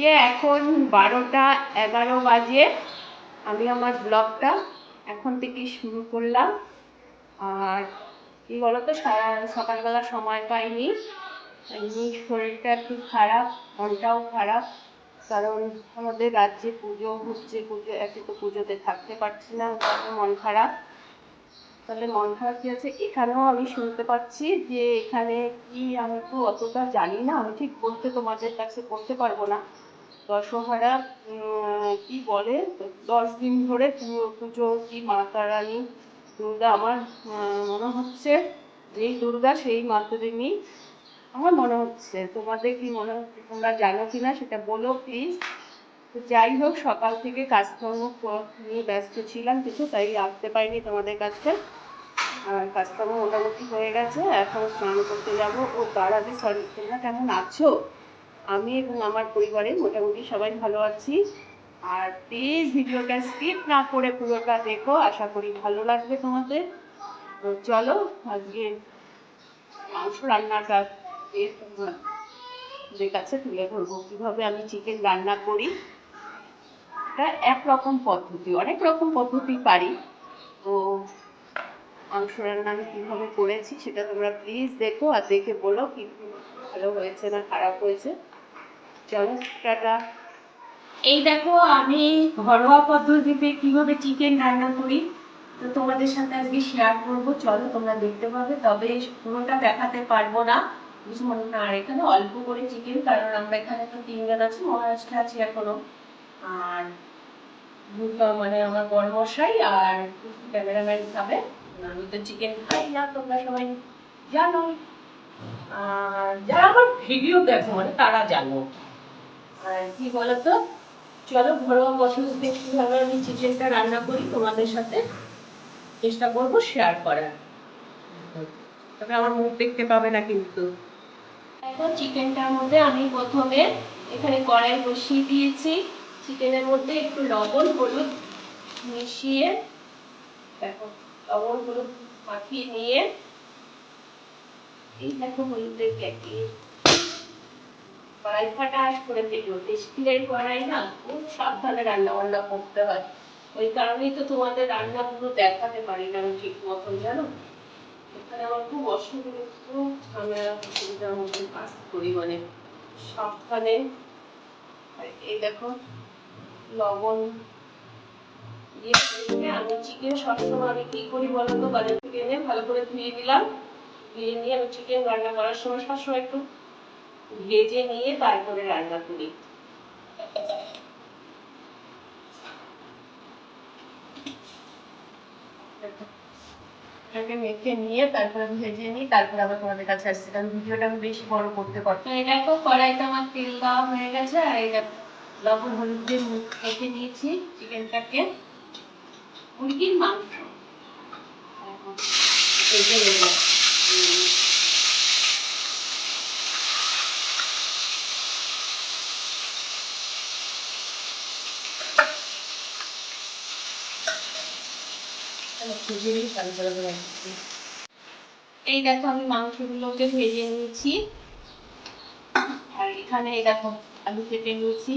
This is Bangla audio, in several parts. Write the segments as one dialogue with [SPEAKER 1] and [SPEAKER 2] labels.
[SPEAKER 1] যে এখন বারোটা এগারো বাজে আমি আমার ব্লগটা এখন থেকে শুরু করলাম। আর কি বলতো সকালবেলা সময় পাইনি। এমনি শরীরটা একটু খারাপ, মনটাও খারাপ। কারণ আমাদের রাজ্যে পুজো হচ্ছে, পুজো একে তো পুজোতে থাকতে পারছি না তাতে মন খারাপ। তাহলে মন খারাপ কি আছে? এখানেও আমি শুনতে পাচ্ছি যে এখানে কি আমি তো অতটা জানি না। আমি ঠিক বলতে তোমাদের কাছে বলতে পারব না। দশহরা কি বলে? দশ দিন ধরে পুজো কি মা তারানি দুর্গা আমার মনে হচ্ছে যেই দুর্গা সেই মাতারিনী আমার মনে হচ্ছে, তোমাদের কি মনে হচ্ছে, তোমরা জানো কিনা সেটা বলো প্লিজ তো যাই হোক, সকাল থেকে কাজকর্ম নিয়ে ব্যস্ত ছিলাম কিছু, তাই আসতে পারিনি তোমাদের কাছে। আর কাজকর্ম মোটামুটি হয়ে গেছে, এখন স্নান করতে যাব। ও তার আগে সরি তোমরা কেমন আছো? আমি এবং আমার পরিবারে মোটামুটি সবাই ভালো আছি। আর প্লিজ ভিডিওটা স্কিপ না করে পুরোটা দেখো, আশা করি ভালো লাগবে তোমাদের। চলো, আজকে মাংস রান্নাটা তোমাদের কাছে তুলে ধরবো। কীভাবে আমি চিকেন রান্না করি, এটা একরকম পদ্ধতি, অনেক রকম পদ্ধতি পারি। তো মাংস রান্না আমি কীভাবে করেছি সেটা তোমরা প্লিজ দেখো আর দেখে বলো কি ভালো হয়েছে না খারাপ হয়েছে। এই দেখো, আমি ঘরোয়া পদ্ধতিতে কীভাবে চিকেন রান্না করি, তো তোমাদের সাথে আজকে শেয়ার চলো, তোমরা দেখতে পাবে। তবে পুরোটা দেখাতে পারব না। আর এখানে অল্প করে চিকেন কারণ আমরা এখানে তো তিনজন আছি, মহারাষ্ট্রে আছি এখনও। আর মানে আমার মশাই আর ক্যামেরাম্যান খাবে। আমি তো চিকেন খাই না, তোমরা সবাই জানো আর যারা আমার ভিডিও দেখো মানে তারা জানো। কি বলতো? চলো ঘরোয়া পদ্ধতিতে কীভাবে আমি চিকেনটা রান্না করি তোমাদের সাথে চেষ্টা করব শেয়ার করার। তবে আমার মুখ দেখতে পাবে না কিন্তু। এখন চিকেনটার মধ্যে আমি প্রথমে এখানে কড়াই বসিয়ে দিয়েছি। চিকেনের মধ্যে একটু লবণ হলুদ মিশিয়ে দেখো লবণ হলুদ মাখিয়ে নিয়ে এই দেখো হলুদের প্যাকেট কড়াই ফাটাস করে কড়াই না খুব সাবধানে রান্না বান্না করতে হয়। ওই কারণেই তো তোমাদের দেখাতে পারি না আমি ঠিক মতন, জানো? এখানে আমার খুব অসুবিধার মধ্যে করি মানে সাবধানে। এই দেখো, লবণ আমি চিকেন সবসময় আমি কি করি বলো তো বাজার থেকে এনে ভালো করে ধুয়ে নিলাম। ধুয়ে নিয়ে আমি চিকেন রান্না করার সময় সবসময় একটু ভেজে নিয়ে তারপরে রান্না করি। এটাকে মেখে নিয়ে তারপরে ভেজে নিই তারপরে আবার তোমাদের কাছে আসছি। কারণ ভিডিওটা আমি বেশি বড় করতে পারছি। এই দেখো কড়াইতে আমার তেল দেওয়া হয়ে গেছে আর এই দেখো লবণ হলুদ দিয়ে মুখ মেখে নিয়েছি চিকেনটাকে। মুরগির মাংস। দেখো, এই দেখো আমি মাংসগুলোকে ভেজে নিয়েছি। আর এখানে এই দেখো আলু কেটে নিয়েছি,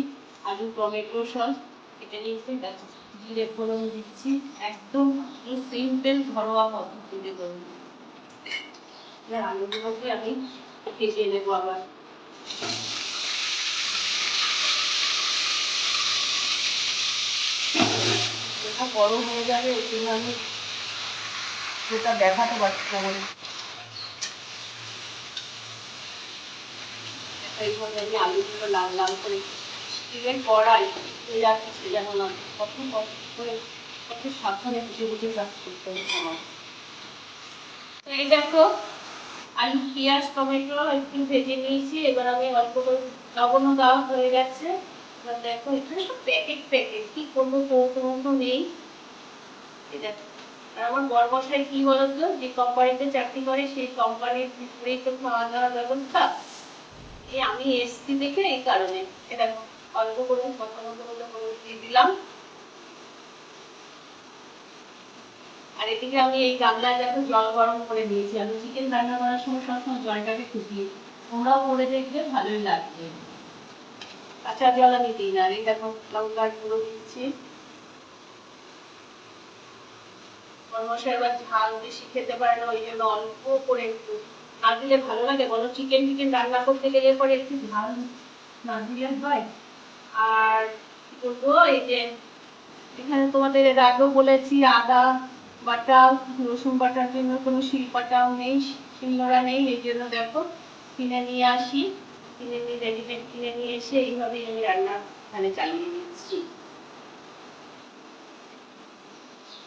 [SPEAKER 1] আলু, টমেটো সস কেটে নিয়েছি দেখো জিরে ফোড়ন দিচ্ছি, একদম সিম্পল ঘরোয়া পদ্ধতিতে এবার আলুগুলোকে আমি ভেজে নেব আবার। গরম হয়ে যাবে ওই জন্য আমি সেটা দেখাতে পারছি না বলে। আমি আলুগুলো লাল লাল করে করে সাবধানে করতে তো এই দেখো, আলু, পেঁয়াজ, টমেটো একটু ভেজে নিয়েছি, এবার আমি অল্প লবণও দেওয়া হয়ে গেছে। এবার দেখো এখানে সব প্যাকেট প্যাকেট কি করব কৌটো মৌটো নেই। এই দেখো। আমার বর মশাই কি বলতো? যে কোম্পানিতে চাকরি করে, সেই কোম্পানির তো খাওয়া দাওয়ার ব্যবস্থা। এই আমি এসছি দেখে এই কারণে। এ দেখো, অল্প করে কথা মতো হলুদ দিয়ে দিলাম। আর এদিকে আমি এই গামলায় দেখো জল গরম করে দিয়েছি। আমি চিকেন রান্না করার সময় সবসময় জলটাকে ফুটিয়ে তোমরাও করে দেখবে, ভালোই লাগবে। কাঁচা জল আমি দিই না। এই দেখো, লঙ্কার গুঁড়ো দিচ্ছি। মশাই এবার ঝাল বেশি খেতে পারে না, ওই জন্য অল্প করে একটু না দিলে ভালো লাগে। বলো চিকেন টিকেন রান্না করতে গেলে পরে একটু ঝাল না দিলে হয়। আর কি করব এই যে এখানে তোমাদের এর আগেও বলেছি, আদা বাটা, রসুন বাটার জন্য কোনো শিল বাটাও নেই শিলনোড়া নেই, এই জন্য দেখো কিনে নিয়ে আসি। কিনে নিয়ে রেডিমেড কিনে নিয়ে এসে এইভাবেই আমি রান্না এখানে চালিয়ে নিচ্ছি।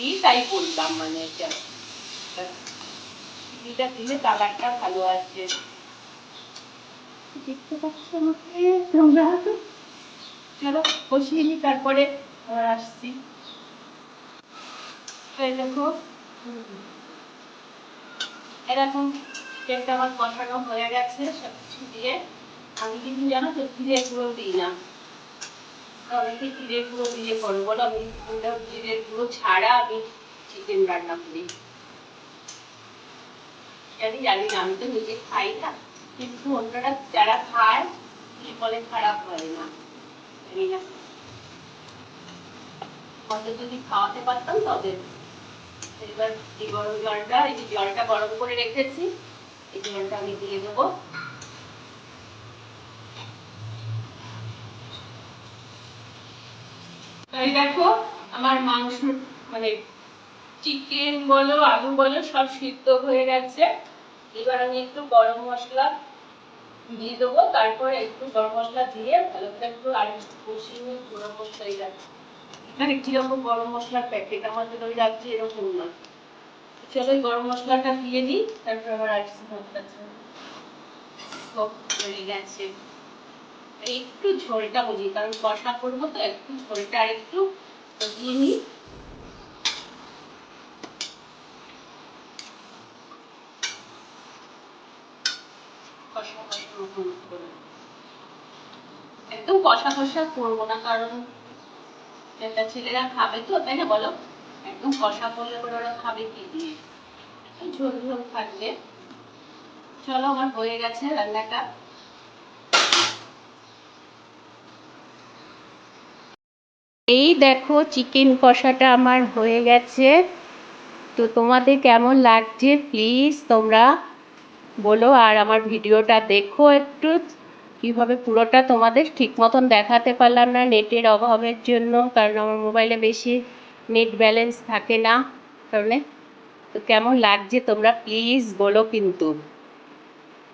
[SPEAKER 1] দিই তাই বললাম মানে এটা চিনিটা দিলে কালারটা ভালো আসছে দেখতে পাচ্ছ আমাকে? তোমরা চলো কষিয়ে নি তারপরে আবার আসছি। এই দেখো। এরকম চিকেনটা আমার কষানো হয়ে গেছে সব কিছু দিয়ে আমি কিন্তু জানো তো জিরে গুঁড়ো দিই না। অনেকে জিরে গুঁড়ো দিয়ে করো বলো আমি জিরে গুঁড়ো ছাড়া আমি চিকেন রান্না করি। জানি জানি না, আমি তো নিজে খাই না, কিন্তু অন্যরা যারা খায় বলে খারাপ হয় না। জানি না। হয়তো যদি খাওয়াতে পারতাম তবে। এবার এই গরম জলটা, এই জলটা গরম করে রেখেছি, এই জলটা আমি দিয়ে দেবো। এই দেখো, আমার মাংস মানে চিকেন বলো, আলু বলো, সব সিদ্ধ হয়ে গেছে। এবার আমি একটু গরম মশলা দিয়ে দেবো, তারপরে একটু গরম মশলা দিয়ে ভালো করে একটু আর একটু কষিয়ে গরম মশলা এই রাখছি এখানে কীরকম গরম মশলার প্যাকেট আমাদের ওই রাখছি এরকম না। চলো গরম মশলাটা দিয়ে দিই, তারপর আবার আসছি হয়ে গেছে। একটু ঝোলটা বুঝি, কারণ কষা করব তো একটু ঝোলটা আর একটু দিয়ে নিই একদম কষা কষা করব না, কারণ এটা ছেলেরা খাবে তো, তাই না বলো? একদম কষা করলে পরে ওরা খাবে কি? একটু ঝোল ঝোল থাকবে। চলো আমার হয়ে গেছে রান্নাটা। এই দেখো চিকেন কষাটা আমার হয়ে গেছে। তো তোমাদের কেমন লাগছে? প্লিজ তোমরা বলো আর আমার ভিডিওটা দেখো একটু। কীভাবে পুরোটা তোমাদের ঠিক মতন দেখাতে পারলাম না নেটের অভাবের জন্য, কারণ আমার মোবাইলে বেশি নেট ব্যালেন্স থাকে না। কারণে তো কেমন লাগছে তোমরা প্লিজ বলো কিন্তু।